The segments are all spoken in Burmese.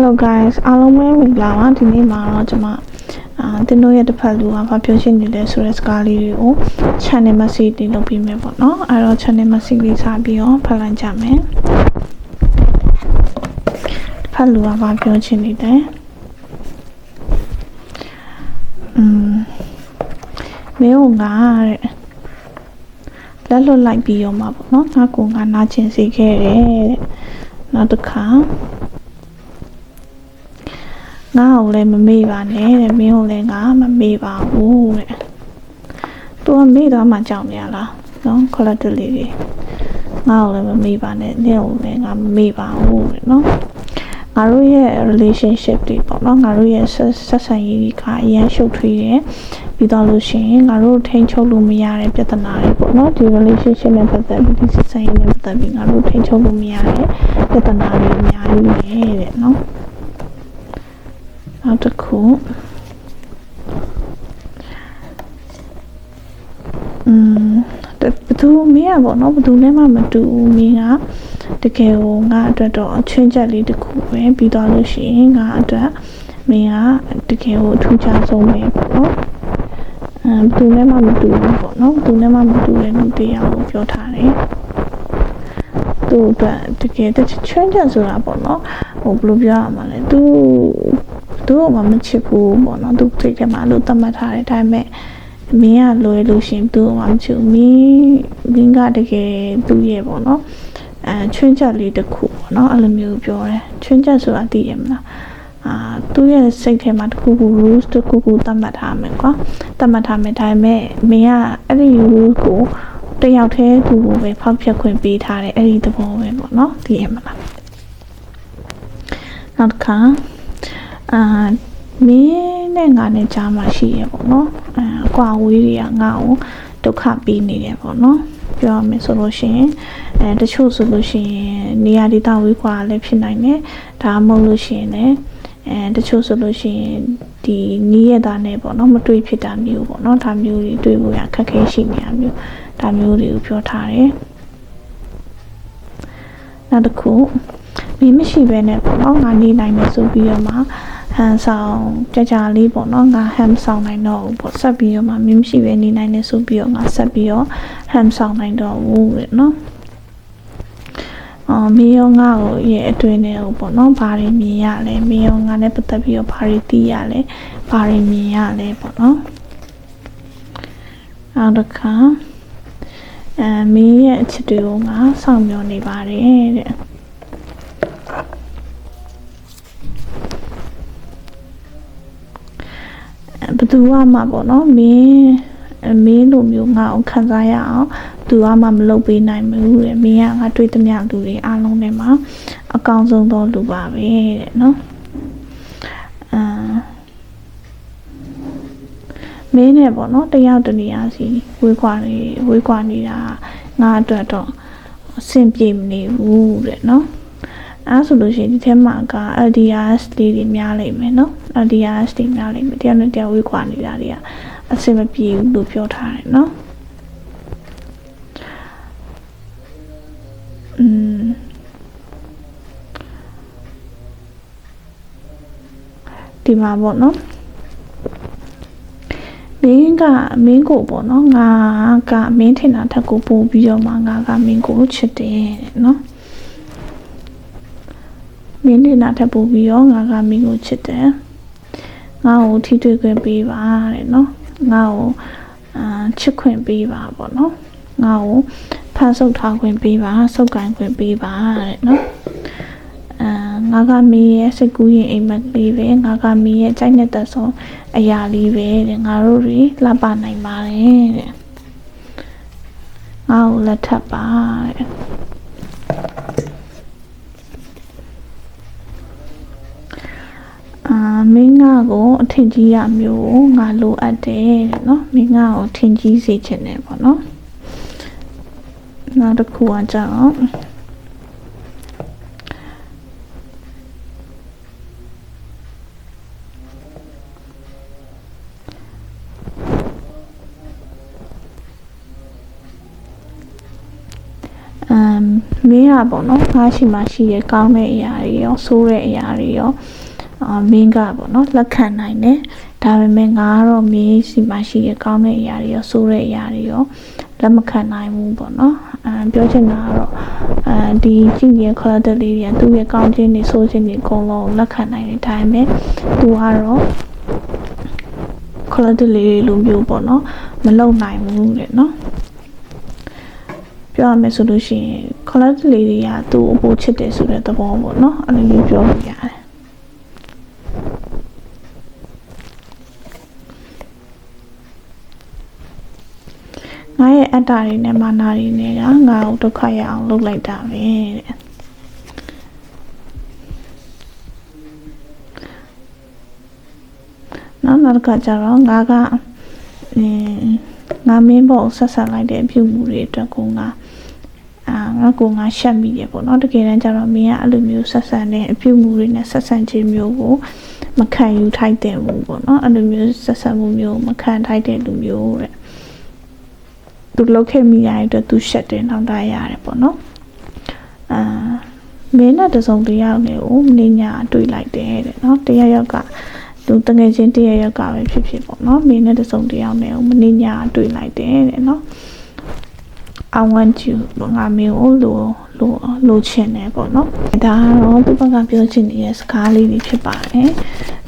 Hello guys အားလုံးပဲမင်္ဂလာပါဒီနေ့မှာတော့ကျွန်မအာတင်တို့ရဲ့တစ်ဖက်လူကဘာပြောရှင်းနေလဲဆိုတဲ့စကားလေးတွေကို channel message တင်လုပ်ပေးမယ်ပေါ့နော်အဲ့တော့ channel message လေးစာပြီးတော့ဖတ်လိုက်ကြမယ်တစ်ဖက်လူကဘာပြောချင်နေလဲอืมမင်းကငါတဲ့လက်လွတ်လိုက်ပြီးရောမှာပေါ့နော်ငါကငါနာကျင်စေခဲ့တယ်တဲ့နောက်တစ်ခါ ငါ့ကိုလည်းမမေ့ပါနဲ့တဲ့မင်းကိုလည်းငါမမေ့ပါဘူးတဲ့သူကမေ့တော့မှကြောက်နေရလားနော်ခလတ်တလေးတွေငါ့ကိုလည်းမမေ့ပါနဲ့နင့်ကိုလည်းငါမမေ့ပါဘူးတဲ့နော်ငါတို့ရဲ့ relationship တွေပေါ့နော်ငါတို့ရဲ့ဆက်ဆက်ဆံရေးတွေကအရင်ရှုပ်ထွေးတယ်ပြီးတော့လို့ရှိရင်ငါတို့ထိန်ချုပ်လို့မရတဲ့ပြဿနာတွေပေါ့နော်ဒီ relationship နဲ့ပတ်သက်ပြီးဒီဆက်ဆံရေးနဲ့ပတ်သက်ပြီးငါတို့ထိန်ချုပ်လို့မရတဲ့ပြဿနာတွေအများကြီးပဲတဲ့နော် နောက်တစ်ခုอืมဘသူမင်းอ่ะဗောနော်ဘသူနဲ့မှမတူဘူးမင်းကတကယ်ကိုငါအတွက်တော့အချင်းချက်လေးတစ်ခုပဲပြီးသွားလို့ရှိရင်ငါအတွက်မင်းကတကယ်ကိုအထူးခြားဆုံးပဲပေါ့နော်အဲဘသူနဲ့မှမတူဘူးပေါ့နော်ဘသူနဲ့မှမတူတဲ့လူတရားကိုပြောထားတယ်သူ့အတွက်တကယ်တချွန်းချက်ဆိုတာပေါ့နော်ဟိုဘယ်လိုပြောရမှာလဲသူ သူ့ကိုမှမချစ်ဘူးပေါ့နော်သူစိတ်ထဲမှာလို့သတ်မှတ်ထားတယ်ဒါပေမဲ့မင်းကလွယ်လို့ရှရင်သူ့ကိုမှမချစ်ဘူးမင်းမင်းကတကယ်သူ့ရဲ့ပေါ့နော်အဲချွန်းချက်လေးတစ်ခုပေါ့နော်အဲ့လိုမျိုးပြောတယ်ချွန်းချက်ဆိုတာသိရမလားအာသူ့ရဲ့စိတ်ထဲမှာတစ်ခုခု rules တစ်ခုခုသတ်မှတ်ထားမယ်ကွာသတ်မှတ်ထားမယ်ဒါပေမဲ့မင်းကအဲ့ဒီ rules ကိုတယောက်တည်းသူ့ကိုပဲဖောက်ဖျက်ခွင့်ပေးထားတယ်အဲ့ဒီသဘောပဲပေါ့နော်သိရမလားနောက်တစ်ခါ အာမင်းနဲ့ငါနဲ့ကြားမှာရှိရပေါ့နော်အဲအကွာဝေးတွေကငါ့ကိုဒုက္ခပေးနေတယ်ပေါ့နော်ပြောရမယ်ဆိုလို့ရှိရင်အဲတချို့ဆိုလို့ရှိရင်နေရာဒေသဝေးကွာလည်းဖြစ်နိုင်တယ်ဒါမှမဟုတ်လို့ရှိရင်လည်းအဲတချို့ဆိုလို့ရှိရင်ဒီနီးရတာနဲ့ပေါ့နော်မတွေ့ဖြစ်တာမျိုးပေါ့နော်ဒါမျိုးတွေတွေ့ဖို့ရခက်ခဲရှိနေတာမျိုးဒါမျိုးတွေကိုပြောထားတယ်နောက်တစ်ခုမင်းမရှိဘဲနဲ့ပေါ့နော်ငါနေနိုင်မယ်ဆိုပြီးတော့မှ ဟန်ဆောင်ကြကြလေးပေါ့နော်ငါဟမ်ဆောင်နိုင်တော့ဘူးပေါ့ဆက်ပြီးတော့မှမင်းမရှိဘဲနေနိုင်တယ်ဆိုပြီးတော့ငါဆက်ပြီးတော့ဟမ်ဆောင်နိုင်တော့ဘူးတဲ့နော်အော်မင်းရောငါ့ကိုရဲ့အတွင်းထဲကိုပေါ့နော်ဘာတွေမြင်ရလဲမင်းရောငါနဲ့ပတ်သက်ပြီးတော့ဘာတွေသိရလဲဘာတွေမြင်ရလဲပေါ့နော်နောက်တစ်ခါအဲမင်းရဲ့အချစ်တွေကိုငါစောင့်မျှော်နေပါတယ်တဲ့ သူကမှပေါ့နော်မင်းမင်းလိုမျိုးငါအောင်ခံစားရအောင်သူကမှမလုပ်ပေးနိုင်ဘူးတဲ့မင်းကငါတွေ့သမျှလူတွေအားလုံးထဲမှာအကောင်းဆုံးသောလူပါပဲတဲ့နော်အာမင်းနဲ့ပေါ့နော်တယောက်တနေရာစီဝေးကွာနေဝေးကွာနေတာငါအတွက်တော့အဆင်ပြေမနေဘူးတဲ့နော်အဲဆိုလို့ရှိရင်ဒီထဲမှာက LDRs လေးတွေများလိမ့်မယ်နော် LDRs တွေများလိမ့်မယ်တရားနဲ့တရားဝေးကွာနေတာတွေကအဆင်မပြေဘူးလို့ပြောထားတယ်နော်อืมဒီမှာပေါ့နော်မင်းကမင်းကိုပေါ့နော်ငါကမင်းထင်တာထက်ကိုပို့ပြီးတော့မှငါကမင်းကိုချစ်တယ်တဲ့နော်မင်းထင်တာထက်ပို့ပြီးတော့ငါကမင်းကိုချစ်တယ် ငါ့ကိုထိတွေ့ခွင့်ပေးပါတဲ့နော်ငါ့ကိုအာချစ်ခွင့်ပေးပါပေါ့နော်ငါ့ကိုဖန်ဆုပ်ထားခွင့်ပေးပါဆုပ်ကန်ခွင့်ပေးပါတဲ့နော်အာငါကမင်းရဲ့စိတ်ကူးရင်အိမ်မက်လေးပဲငါကမင်းရဲ့ကြိုက်နေတဲ့ဆုံးအရာလေးပဲတဲ့ငါတို့တွေလှပနိုင်ပါတယ်တဲ့ငါ့ကိုလက်ထပ်ပါတဲ့ မင်းငါကိုအထင်ကြီးရမျိုးငါလိုအပ်တယ်တဲ့နော်မင်းငါကိုထင်ကြီးစေချင်တယ်ပေါ့နော်နောက်တစ်ခုကကြတော့အအမ်မင်းကပေါ့နော်ငါရှိမှရှိရဲ့ကောင်းတဲ့အရာတွေရောဆိုးတဲ့အရာတွေရောအာ မင်းကပေါ့နော်လက်ခံနိုင်တယ်ဒါပေမဲ့ငါကတော့မင်းရှိမှရှိရဲ့ကောင်းတဲ့အရာတွေရောဆိုးတဲ့အရာတွေရောလက်မခံနိုင်ဘူးပေါ့နော်အဲပြောချင်တာကတော့အဲဒီကြည့်နေတဲ့ quality လေးတွေကသူ့ရဲ့ကောင်းခြင်းတွေဆိုးခြင်းတွေအကုန်လုံးလက်ခံနိုင်တယ်ဒါပေမဲ့သူကတော့ quality လေးလိုမျိုးပေါ့နော်မလုံနိုင်ဘူးတဲ့နော်ပြောရမယ်ဆိုလို့ရှိရင် quality လေးတွေကသူ့အပိုချစ်တယ်ဆိုတဲ့သဘောပေါ့နော်အဲ့လိုမျိုးပြောလို့ရတယ်ငါရဲ့အတ္တတွေနဲ့မာနာတွေနဲ့ကငါ့ကိုဒုက္ခရအောင်လုပ်လိုက်တာပဲတဲ့နောက်နောက်တစ်ခါကျတော့ငါကအင်းငါမင်းဘောဆက်ဆက်လိုက်တဲ့အပြုမှုတွေအတွက်ကိုငါအာငါကိုငါရှက်မိတယ်ပေါ့နော်တကယ်တမ်းကျတော့မင်းကအဲ့လိုမျိုးဆက်ဆံတဲ့အပြုမှုတွေနဲ့ဆက်ဆံခြင်းမျိုးကိုမခံယူထိုက်တဲ့ဘူးပေါ့နော်အဲ့လိုမျိုးဆက်ဆံမှုမျိုးမခံထိုက်တဲ့လူမျိုးတဲ့ သူလောက်ခဲ့မိရတဲ့အတွက်သူရှက်တယ်နောက်တာရတယ်ပေါ့နော်အာမင်းနဲ့တစုံတယောက်နဲ့ကိုမင်းညာတွေ့လိုက်တယ်တဲ့နော်တယောက်ယောက်ကသူတငယ်ချင်းတယောက်ယောက်ကပဲဖြစ်ဖြစ်ပေါ့နော်မင်းနဲ့တစုံတယောက်နဲ့ကိုမင်းညာတွေ့လိုက်တယ်တဲ့နော် I want you ငါမင်းကိုလိုလိုလိုချင်တယ်ပေါ့နော်ဒါကတော့သူဘက်ကပြောချင်နေတဲ့စကားလေးတွေဖြစ်ပါတယ်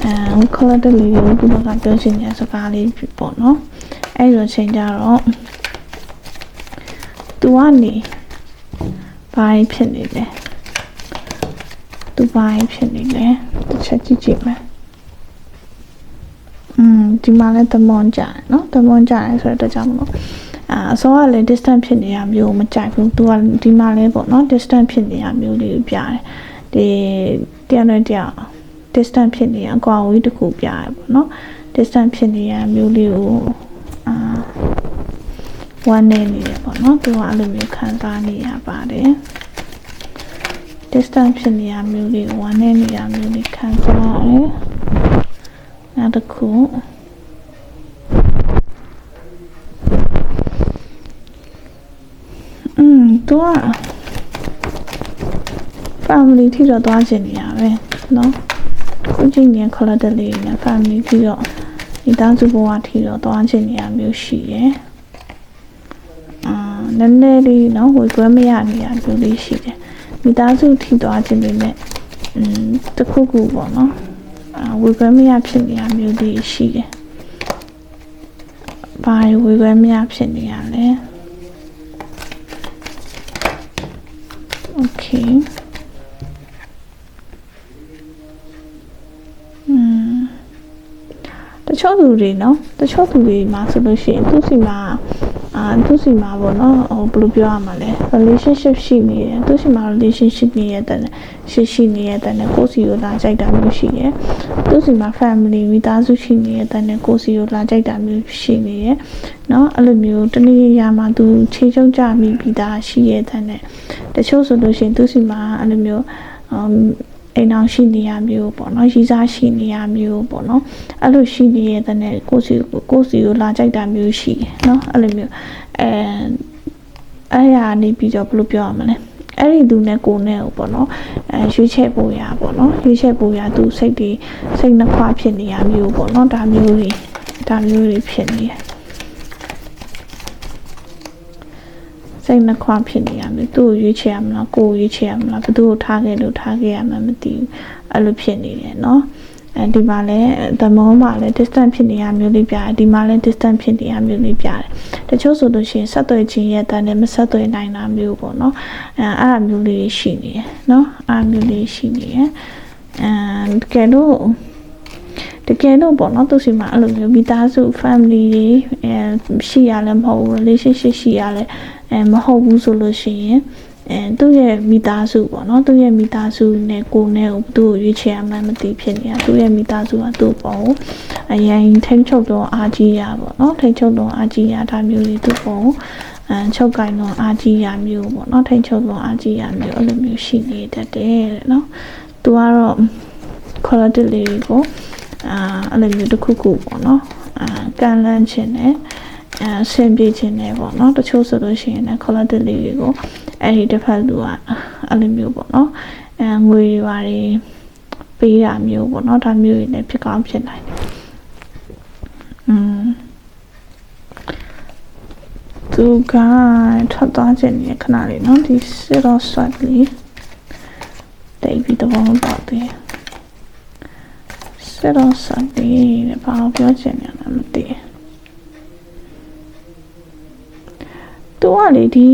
အဲ color လေးကိုသူဘက်ကပြောချင်တဲ့စကားလေးဖြစ်ပေါ့နော်အဲ့လိုချိန်ကြတော့ သူကနေဘိုင်းဖြစ်နေတယ်သူဘိုင်းဖြစ်နေတယ်တစ်ချက်ကြည့်ကြည့်မယ်อืมဒီမှာလည်းတမွန်ကြတယ်เนาะတမွန်ကြတယ်ဆိုတော့ကြောင့်မလို့အာအစောကလည်း distance ဖြစ်နေတာမျိုးမကြိုက်ဘူးသူကဒီမှာလည်းပေါ့เนาะ distance ဖြစ်နေတာမျိုးလေးပြတယ်ဒီတရားနဲ့တရား distance ဖြစ်နေရအကွာအဝေးတစ်ခုပြရပေါ့เนาะ distance ဖြစ်နေရမျိုးလေးကို ဝမ်းနေနေတယ်ပေါ့နော်သူကအဲ့လိုမျိုးခံစားနေရပါတယ် distance ဖြစ်နေရမျိုးလေးဝမ်းနေနေရမျိုးလေးခံစားရတယ်နောက်တစ်ခုอืมသူက family ထိတော့သွားချင်နေရပဲเนาะခုချိန်နေ color လေးနဲ့ family ထိတော့ဒီသားစုဘဝထိတော့သွားချင်နေရမျိုးရှိတယ် နည်းနည်းလေးနော်ဝေခွဲမရနေရမျိုးလေးရှိတယ်မိသားစုထိသွားခြင်းတွေနဲ့อืมတခုခုပေါ့နော်အာဝေခွဲမရဖြစ်နေရမျိုးလေးရှိတယ်ဘာဝေခွဲမရဖြစ်နေရလဲโอเคอืมတချို့လူတွေနော်တချို့လူတွေမှာဆိုလို့ရှိရင်သူစီမှာ မှာသူစီမှာပေါ့နော်ဟိုဘယ်လိုပြောရမှာလဲ relationship ရှိနေတယ်သူစီမှာ relationship နေရတဲ့ရှိရှိနေရတဲ့ကိုစီကိုလာကြိုက်တာမျိုးရှိတယ်သူစီမှာ family မိသားစုရှိနေရတဲ့ကိုစီကိုလာကြိုက်တာမျိုးရှိနေတယ်နော်အဲ့လိုမျိုးတနည်းရာမှာသူခြေချုပ်ကြမိပြီးသားရှိရတဲ့တချို့ဆိုလို့ရှိရင်သူစီမှာအဲ့လိုမျိုး um အိမ်အောင်ရှိနေရမျိုးပေါ့နော်ရီစားရှိနေရမျိုးပေါ့နော်အဲ့လိုရှိနေရတဲ့နဲ့ကိုစီကိုစီကိုလာကြိုက်တာမျိုးရှိတယ်နော်အဲ့လိုမျိုးအဲအဲ့ရနေပြီးတော့ဘယ်လိုပြောရမလဲအဲ့ဒီသူနဲ့ကိုနဲ့ကိုပေါ့နော်အဲရွေးချက်ပို့ရပေါ့နော်ရွေးချက်ပို့ရသူစိတ်တွေစိတ်နှခွဖြစ်နေရမျိုးပေါ့နော်ဒါမျိုးတွေဒါမျိုးတွေဖြစ်နေတယ် စိတ်နှခွဖြစ်နေရမယ်သူ့ကိုရွေးချယ်ရမလားကိုယ်ရွေးချယ်ရမလားဘယ်သူ့ကိုထားခဲ့လို့ထားခဲ့ရမှမသိဘူးအဲ့လိုဖြစ်နေတယ်เนาะအဲဒီမှာလဲသမုံမှာလဲ distance ဖြစ်နေရမျိုးလေးပြတယ်ဒီမှာလဲ distance ဖြစ်နေရမျိုးလေးပြတယ်တချို့ဆိုလို့ရှိရင်ဆက်သွယ်ခြင်းရဲ့တန်နဲ့မဆက်သွယ်နိုင်တာမျိုးပေါ့เนาะအဲအဲ့အမျိုးလေးရှိနေတယ်เนาะအဲ့မျိုးလေးရှိနေတယ်အဲတကယ်လို့တကယ်တော့ပေါ့နော်သူစီမှာအဲ့လိုမျိုးမိသားစု family တွေအဲရှိရလဲမဟုတ်ဘူး relationship ရှိရလဲ အဲမဟုတ်ဘူးဆိုလို့ရှိရင်အဲသူ့ရဲ့မိသားစုပေါ့နော်သူ့ရဲ့မိသားစုနဲ့ကိုယ်နဲ့သူ့ကိုရွေးချယ်ရမှန်းမသိဖြစ်နေတာသူ့ရဲ့မိသားစုကသူ့ပေါ့အရင်ထိန်းချုပ်တော့အားကြီးရပေါ့နော်ထိန်းချုပ်တော့အားကြီးရဒါမျိုးတွေသူ့ပေါ့အန်ချုပ်ကင်တော့အားကြီးရမျိုးပေါ့နော်ထိန်းချုပ်တော့အားကြီးရမျိုးအဲ့လိုမျိုးရှိနေတတ်တယ်တဲ့နော်သူကတော့ quality လေးကိုအာအဲ့လိုမျိုးတစ်ခုခုပေါ့နော်အာကန်လန်းခြင်းနဲ့ အဲဆင်ပြေခြင်းနဲ့ပေါ့နော်တချို့ဆိုလို့ရှိရင်လည်း collective လေးတွေကိုအဲ့ဒီတစ်ဖက်လူကအဲ့လိုမျိုးပေါ့နော်အဲငွေတွေပါတယ်ပေးတာမျိုးပေါ့နော်ဒါမျိုးတွေလည်းဖြစ်ကောင်းဖြစ်နိုင်တယ်อืมသူကထွက်သွားခြင်းနဲ့ခဏလေးနော်ဒီစစ်တော့ဆွတ်လေးတိတ်ပြီးတော့တော့တယ်စစ်တော့ဆွတ်လေးတဲ့ဘာပြောချင်ရလဲမသိဘူး သူကလေဒီ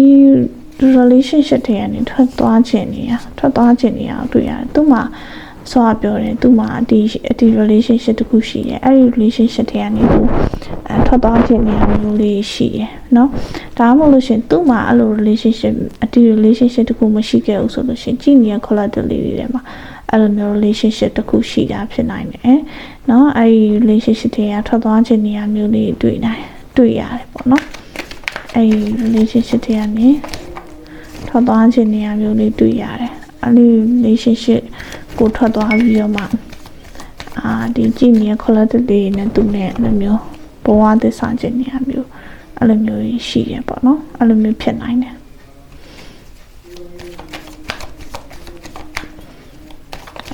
relationship တွေကနေထွက်သွားခြင်းနေရထွက်သွားခြင်းနေရတွေ့ရတယ်သူမှဆောပြောတယ်သူမှဒီဒီ relationship တခုရှိတယ်အဲ့ဒီ relationship တွေကနေသူအဲထွက်သွားခြင်းနေရမျိုးလေးရှိတယ်เนาะဒါမှမဟုတ်လို့ရှင်သူမှအဲ့လို relationship အဒီ relationship တခုမရှိခဲ့ဘူးဆိုလို့ရှင်ကြည်နေရ collateral လေးတွေမှာအဲ့လိုမျိုး relationship တခုရှိတာဖြစ်နိုင်တယ်เนาะအဲ့ဒီ relationship တွေကထွက်သွားခြင်းနေရမျိုးလေးတွေ့နိုင်တွေ့ရတယ်ပေါ့เนาะ အဲ့ဒီ relationship တွေကနေထွက်သွားခြင်းနေရာမျိုးလေးတွေ့ရတယ်အဲ့ဒီ relationship ကိုထွက်သွားပြီးတော့မှအာဒီကြည့်နေတဲ့ collective တွေနဲ့သူနဲ့အဲ့လိုမျိုးဘဝသစ္စာခြင်းနေရာမျိုးအဲ့လိုမျိုးရှိတယ်ပေါ့နော်အဲ့လိုမျိုးဖြစ်နိုင်တယ်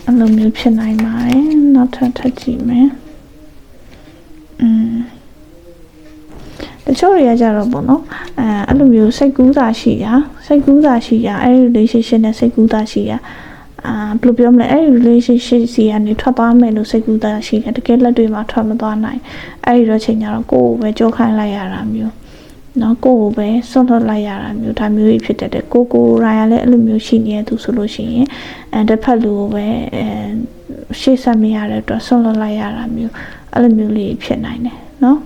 အဲ့လိုမျိုးဖြစ်နိုင်ပါတယ်နောက်ထပ်ထပ်ကြည့်မယ်อืมတ ချို့တွေကကြတော့ပေါ့နော်အဲအဲ့လိုမျိုးစိတ်ကူးတာရှိတာစိတ်ကူးတာရှိတာအဲ့ဒီ relationship နဲ့စိတ်ကူးတာရှိတာအာဘယ်လိုပြောမလဲအဲ့ဒီ relationship စီကနေထွက်သွားမယ်လို့စိတ်ကူးတာရှိတယ်တကယ်လက်တွေမှာထွက်မသွားနိုင်အဲ့ဒီတော့ချိန်ကျတော့ကိုယ်ကိုပဲကြောခိုင်းလိုက်ရတာမျိုးနော်ကိုကိုပဲဆွတ်လွတ်လိုက်ရတာမျိုးဒါမျိုးကြီးဖြစ်တတ်တယ်ကိုကိုရိုင်ရလည်းအဲ့လိုမျိုးရှိနေသူဆိုလို့ရှိရင်အဲတစ်ဖက်လူကိုပဲအဲရှေ့ဆက်မရတဲ့အတွက်ဆွတ်လွတ်လိုက်ရတာမျိုးအဲ့လိုမျိုးလေးဖြစ်နိုင်တယ်နော်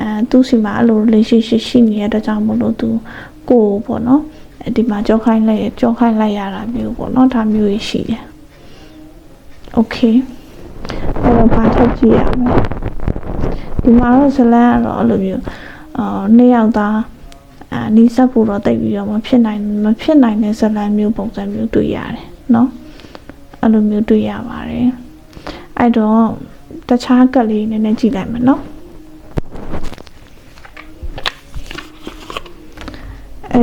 အဲသူ့စီမှာအဲ့လို relationship ရှိနေတဲ့အတွက်ကြောင့်မလို့သူကိုပေါ့နော်အဲဒီမှာကြောက်ခိုင်းလိုက်ကြောက်ခိုင်းလိုက်ရတာမျိုးပေါ့နော်ဒါမျိုးရှိတယ်။ Okay အဲ့တော့ဘာထုတ်ကြည့်ရမလဲဒီမှာတော့ဇလန်ကတော့အဲ့လိုမျိုးအာနှစ်ယောက်သားအာနီးစပ်ဖို့တော့တိတ်ပြီးတော့မဖြစ်နိုင်မဖြစ်နိုင်တဲ့ဇလန်မျိုးပုံစံမျိုးတွေ့ရတယ်နော်အဲ့လိုမျိုးတွေ့ရပါတယ်အဲ့တော့တခြားကလေးနည်းနည်းကြည့်လိုက်မယ်နော်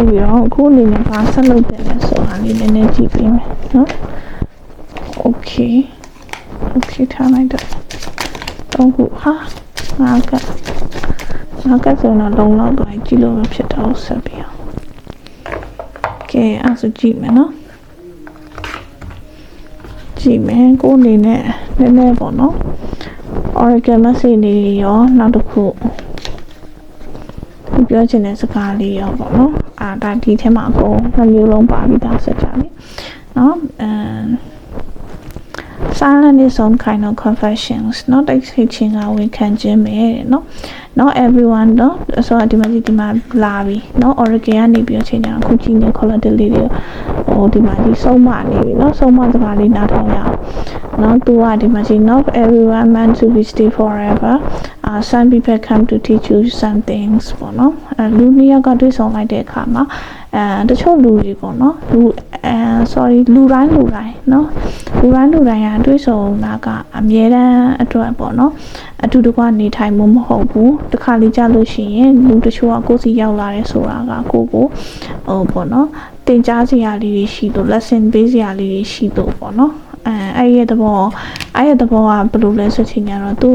ပြီးတော့အခုအနေနဲ့ဘာဆက်လုပ်တယ်လဲဆိုတာလေးနည်းနည်းကြည့်ပေးမယ်နော် okay okay ထားလိုက်တော့တော့ခုဟာငါကငါကဆိုတော့လုံလောက်သွားကြည့်လို့မဖြစ်တော့ဆက်ပြီးအောင်ကဲအဲ့ဆိုကြည့်မယ်နော်ကြည့်မယ်ကိုအနေနဲ့နည်းနည်းပေါ့နော် Oracle message တွေရောနောက်တစ်ခုပြောချင်တဲ့စကားလေးရောပေါ့နော် ဒါဒီထဲမှာအကုန်နှမျိုးလုံးပါပြီးသားဆက်ကြပြီနော်အမ် silent is some kind of confessions not တိတ်ဆိတ်ခြင်းကဝန်ခံခြင်းပဲတဲ့နော် not everyone တော့ဆိုတော့ဒီမှာဒီမှာလာပြီနော် Oracle ကနေပြီးတော့ချိန်ကြအခုကြည့်နေ collective လေးတွေဟိုဒီမှာဒီဆုံးမနေပြီနော်ဆုံးမစကားလေးနားထောင်ရအောင်နော်သူကဒီမှာကြီး not everyone meant to be stay forever uh some people come to teach you some things ပေါ့နော်အဲလူနှစ်ယောက်ကတွေ့ဆုံလိုက်တဲ့အခါမှာ အဲတချို့လူတွေပေါ့နော်လူအဲ sorry လူတိုင်းလူတိုင်းနော်လူတိုင်းလူတိုင်းကတွေ့ဆုံတာကအမြဲတမ်းအတွက်ပေါ့နော်အတူတကွနေထိုင်မှုမဟုတ်ဘူးတခါလေကြာလို့ရှိရင်လူတချို့ကကိုယ်စီရောက်လာတယ်ဆိုတာကကိုကိုဟိုပေါ့နော်တင် जा စရာလေးတွေရှိလို့ lesson ပေးစရာလေးတွေရှိလို့ပေါ့နော်အဲအဲ့ရဲ့သဘောအဲ့ရဲ့သဘောကဘယ်လိုလဲဆိုချင်ကြတော့သူ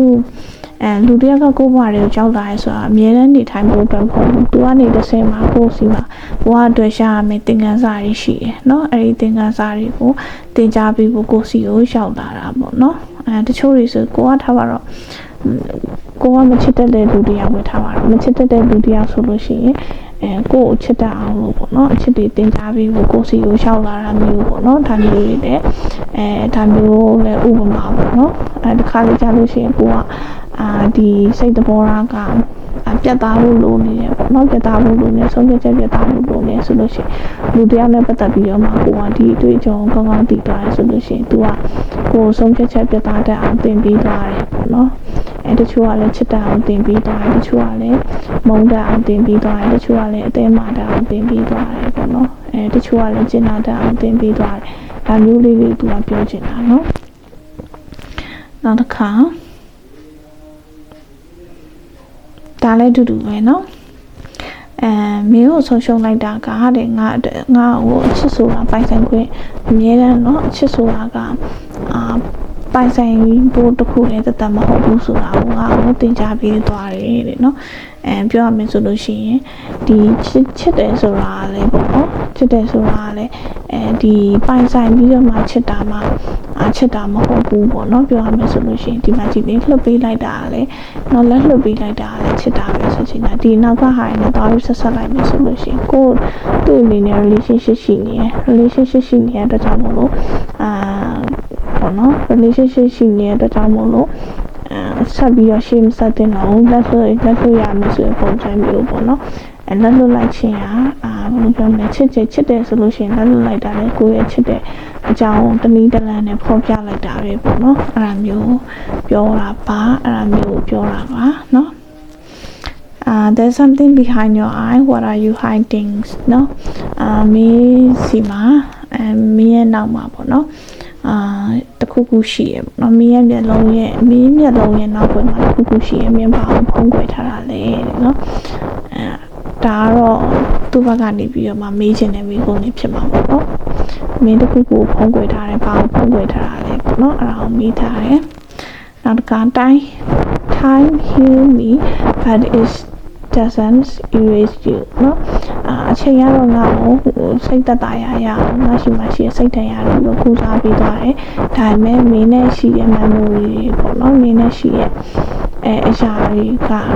အဲလူတယောက်ကကိုယ့်ဘဝတွေကိုကြောက်လာရဲဆိုတာအမြဲတမ်းနေထိုင်ဖို့အတွက်ပေါ့။ तू ကနေတစ်ဆင့်မှာကိုယ့်စီမှာဘဝအတွက်ရရမယ့်သင်ခန်းစာတွေရှိတယ်နော်။အဲဒီသင်ခန်းစာတွေကိုသင်ကြားပြီးဖို့ကိုယ့်စီကိုရောက်လာတာပေါ့နော်။အဲတချို့တွေဆိုကိုကထားပါတော့ကိုကမချစ်တတ်တဲ့လူတယောက်ပဲထားပါတော့မချစ်တတ်တဲ့လူတယောက်ဆိုလို့ရှိရင်အဲကိုကိုချစ်တတ်အောင်လို့ပေါ့နော်အချစ်တွေတင်ကြားပြီးကိုကိုစီကိုရှောက်လာတာမျိုးပေါ့နော်ဒါမျိုးတွေလည်းအဲဒါမျိုးလည်းဥပမာပေါ့နော်အဲတစ်ခါလေကြားလို့ရှိရင်ကိုက အာဒီစိတ်တဘောရာကပြတ်သားဖို့လိုနေတယ်ပေါ့နော်ပြတ်သားဖို့လိုနေဆုံးဖြတ်ချက်ပြတ်သားဖို့လိုနေဆိုလို့ရှိရင်လူတယောက်နဲ့ပတ်သက်ပြီးတော့မှကိုကဒီအတွေ့အကြုံကောင်းကောင်းသိသွားတယ်ဆိုလို့ရှိရင် तू ကကိုဆုံးဖြတ်ချက်ပြတ်သားတတ်အောင်သင်ပေးသွားတယ်ပေါ့နော်အဲတချို့ကလည်းချစ်တတ်အောင်သင်ပေးသွားတယ်တချို့ကလည်းမုန်းတတ်အောင်သင်ပေးသွားတယ်တချို့ကလည်းအသေးမာတတ်အောင်သင်ပေးသွားတယ်ပေါ့နော်အဲတချို့ကလည်းကျင်နာတတ်အောင်သင်ပေးသွားတယ်ဒါမျိုးလေးတွေ तू ကပြောချင်တာနော်နောက်တစ်ခါ ဒါလည်းအတူတူပဲเนาะအဲမင်းကိုဆုံးရှုံးလိုက်တာကတဲ့ငါအတွက်ငါ့ကိုအချစ်ဆိုတာပိုင်ဆိုင်ခွင့်အမြဲတမ်းเนาะအချစ်ဆိုတာကအာပိုင်ဆိုင်ဖို့တစ်ခုလည်းတသက်မဟုတ်ဘူးဆိုတာကိုငါ့ကိုသင်ကြားပေးသွားတယ်တဲ့เนาะအဲပြောရမယ်ဆိုလို့ရှိရင်ဒီချစ်ချစ်တယ်ဆိုတာလည်းပေါ့နော်ချစ်တယ်ဆိုတာလည်းအဲဒီပိုင်ဆိုင်ပြီးတော့မှချစ်တာမှ အချစ်တာမဟုတ်ဘူးပေါ့နော်ပြောရမယ်ဆိုလို့ရှိရင်ဒီမှာကြည့်လေလှုပ်ပေးလိုက်တာလည်းနော်လက်လှုပ်ပေးလိုက်တာလည်းချစ်တာပဲဆိုချင်တာဒီနောက်ကဟာရင်တော့တော်ပြီးဆက်ဆက်လိုက်မယ်ဆိုလို့ရှိရင်ကိုယ်သူ့အနေနဲ့ relationship ရှိနေရယ် relationship ရှိနေတဲ့အတွက်ကြောင့်မို့လို့အာပေါ့နော် relationship ရှိနေတဲ့အတွက်ကြောင့်မို့လို့အဲဆက်ပြီးတော့ရှေ့မဆက်တင်တော့ဘူးလက်လွတ်လက်လွတ်ရမယ်ဆိုတဲ့ပုံစံမျိုးပေါ့နော်အဲလက်လွတ်လိုက်ခြင်းဟာအာဘယ်လိုပြောမလဲချစ်ချစ်ချစ်တယ်ဆိုလို့ရှိရင်လက်လွတ်လိုက်တာလေကိုယ့်ရဲ့ချစ်တဲ့ အကြောင်းတနည်းတလန်နဲ့ဖော်ပြလိုက်တာပဲပေါ့နော်အဲ့ဒါမျိုးပြောတာပါအဲ့ဒါမျိုးပြောတာပါနော် uh there's something behind your eye what are you hiding เนาะအာမင်းစီမှာအမင်းရဲ့နောက်မှာပေါ့နော်အာတခုခုရှိရပေါ့နော်မင်းရဲ့မျက်လုံးရဲ့မင်းမျက်လုံးရဲ့နောက်ဘက်မှာတခုခုရှိရမင်းဘာကိုဖုံးကွယ်ထားတာလဲတဲ့နော်အဲဒါကတော့သူ့ဘက်ကနေပြီးတော့မှမေးချင်တဲ့မိကုန်းလေးဖြစ်မှာပေါ့နော် မင်းတခုခုဖုံးကွယ်ထားတယ်ဘာကိုဖုံးကွယ်ထားတာလဲပေါ့နော်အဲ့ဒါကိုမေးထားတယ်နောက်တစ်ခါတိုင်း time heal me but is doesn't erase you เนาะအာအချိန်ရတော့ငါ့ကိုဟိုစိတ်သက်သာရရအောင်ငါရှိမှရှိရစိတ်တန်ရတယ်လို့ကူစားပေးသွားတယ်ဒါပေမဲ့မင်းနဲ့ရှိရဲ့ memory တွေပေါ့နော်မင်းနဲ့ရှိရဲ့အဲအရာတွေကတော့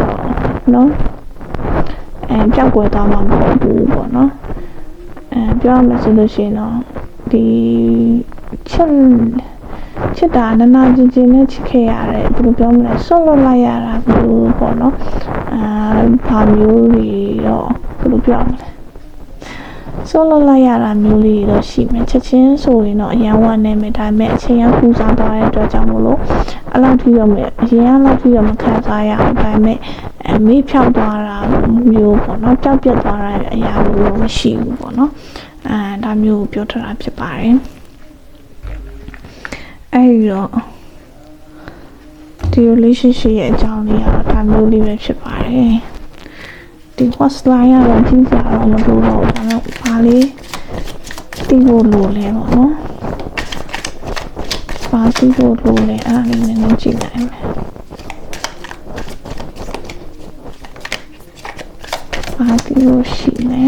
เนาะအဲကြောက်ွယ်သွားမှာမဟုတ်ဘူးပေါ့နော်အဲပြောရမယ်ဆိုလို့ရှိရင်တော့ ဒီချစ်ချစ်တာနာနာကျင်ကျင်နဲ့ချစ်ခဲ့ရတယ်ဘယ်လိုပြောမလဲဆွတ်လွတ်လိုက်ရတာဘယ်လိုပေါ့နော်အာဘာမျိုးတွေတော့ဘယ်လိုပြောမလဲဆွတ်လွတ်လိုက်ရတာမျိုးလေးတွေတော့ရှိမယ်ချက်ချင်းဆိုရင်တော့အရန်ဝမ်းနေမယ်ဒါပေမဲ့အချိန်ရပူစားသွားတဲ့အတွက်ကြောင့်မို့လို့အဲ့လောက်ထိတော့မအရင်ကလောက်ထိတော့မခံစားရအောင်ဒါပေမဲ့အမေးဖြောက်သွားတာမျိုးပေါ့နော်ပျောက်ပြတ်သွားတဲ့အရာမျိုးတော့မရှိဘူးပေါ့နော်အဲ ဒါမျိုးကိုပြောထားတာဖြစ်ပါတယ်အဲ့ဒီတော့ဒီ relationship ရဲ့အကြောင်းလေးကတော့ဒါမျိုးလေးပဲဖြစ်ပါတယ်ဒီ host line ကတော့ကြီးစားတော့မလို့တော့ဒါတော့ဘာလေးတိဖို့လိုလဲပေါ့နော်ဘာတိဖို့လိုလဲအဲ့ဒါလေးနည်းနည်းကြည့်လိုက်မယ်ဘာတိဖို့ရှိလဲ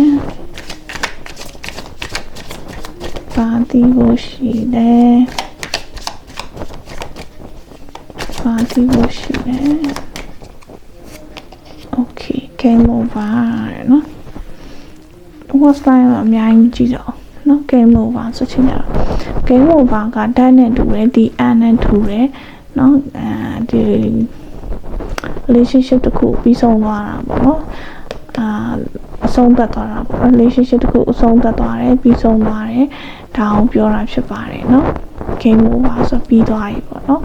ဘာတိဖို့ရှိလဲဘာတိဖို့ရှိလဲ okay game over เนาะ what's line အများကြီးကြည့်တော့เนาะ game over ဆိုချင်တာ game over ကတန်းနဲ့တူတယ်ဒီ n နဲ့တူတယ်เนาะအဲဒီ relationship တစ်ခုပြီးဆုံးသွားတာပေါ့เนาะအာအဆုံးသတ်သွားတာပေါ့ relationship တစ်ခုအဆုံးသတ်သွားတယ်ပြီးဆုံးသွားတယ် ဒါအောင်ပြောတာဖြစ်ပါတယ်เนาะ game over ဆိုပြီးသွားပြီပေါ့เนาะ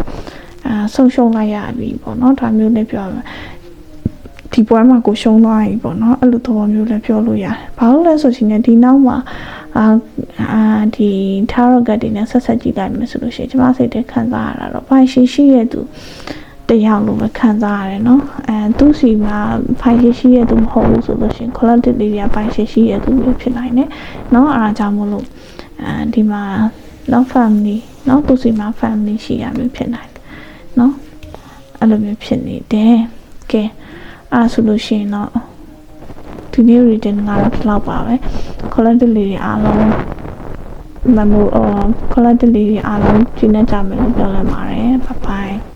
အာဆုံးရှုံးလိုက်ရပြီပေါ့เนาะဒါမျိုးလည်းပြောရမယ်ဒီပွဲမှာကိုရှုံးသွားပြီပေါ့နော်အဲ့လိုသဘောမျိုးလည်းပြောလို့ရတယ်။ဘာလို့လဲဆိုရင်ဒီနောက်မှာအာအာဒီ tarot card တွေနဲ့ဆက်ဆက်ကြည့်လိုက်မယ်ဆိုလို့ရှိရင်ကျမစိတ်ထဲခံစားရတာတော့ပိုင်ရှိရှိရဲ့သူတရားလိုပဲခံစားရတယ်နော်အဲသူစီမှာဖိုင်ရှိရှိရဲ့သူမဟုတ်ဘူးဆိုလို့ရှိရင် collective လေးတွေကပိုင်ရှိရှိရဲ့သူမျိုးဖြစ်နိုင်တယ်နော်အဲဒါကြောင့်မို့လို့ အဲဒီမှာ long family နော်သူစီမှာ family ရှိရမျိုးဖြစ်နိုင်တယ်နော်အဲ့လိုမျိုးဖြစ်နေတယ်ကဲအဲ့ဆိုလို့ရှိရင်တော့ဒီနေ့ reading ကတော့ဒီလောက်ပါပဲ collective လေးတွေအားလုံး memo အော် collective လေးတွေအားလုံးကျင်းနေကြမယ်လို့ပြောလိုက်ပါတယ် bye bye